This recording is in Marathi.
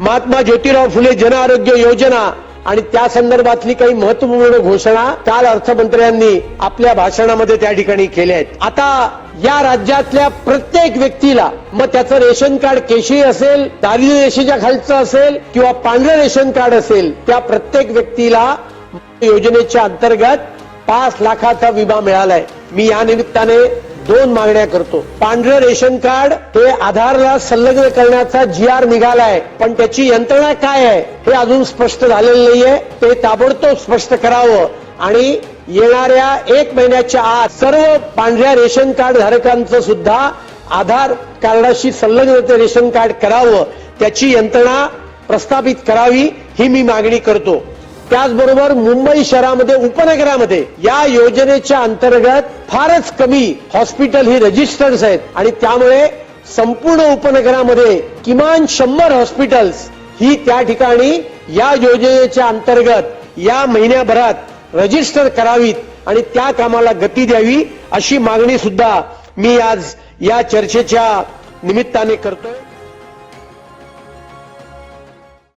महात्मा ज्योतिराव फुले जन आरोग्य योजना आणि त्या संदर्भातली काही महत्त्वपूर्ण घोषणा काल अर्थमंत्र्यांनी आपल्या भाषणामध्ये त्या ठिकाणी केल्या आहेत. आता या राज्यातल्या प्रत्येक व्यक्तीला मग त्याचं रेशन कार्ड केशरी असेल दारिद्र्य रेषेच्या खालचं असेल किंवा पांढरं रेशन कार्ड असेल त्या प्रत्येक व्यक्तीला योजनेच्या अंतर्गत पाच लाखाचा विमा मिळालाय. मी या निमित्ताने दोन मागण्या करतो. पांढरं रेशन कार्ड हे आधारला संलग्न करण्याचा जी आर निघालाय. पण त्याची यंत्रणा काय आहे हे अजून स्पष्ट झालेलं नाहीये. ते ताबडतोब स्पष्ट करावं. आणि येणाऱ्या एक महिन्याच्या आत सर्व पांढऱ्या रेशन कार्ड धारकांचं सुद्धा आधार कार्डाशी संलग्न ते रेशन कार्ड करावं. त्याची यंत्रणा प्रस्थापित करावी ही मी मागणी करतो. त्याचबरोबर मुंबई शहरामध्ये उपनगरामध्ये या योजनेच्या अंतर्गत फारच कमी हॉस्पिटल ही रजिस्टर्ड आहेत. आणि त्यामुळे संपूर्ण उपनगरामध्ये किमान शंभर हॉस्पिटल्स ही त्या ठिकाणी या योजनेच्या अंतर्गत या महिन्याभरात रजिस्टर करावीत आणि त्या कामाला गती द्यावी अशी मागणी सुद्धा मी आज या चर्चेच्या निमित्ताने करतोय.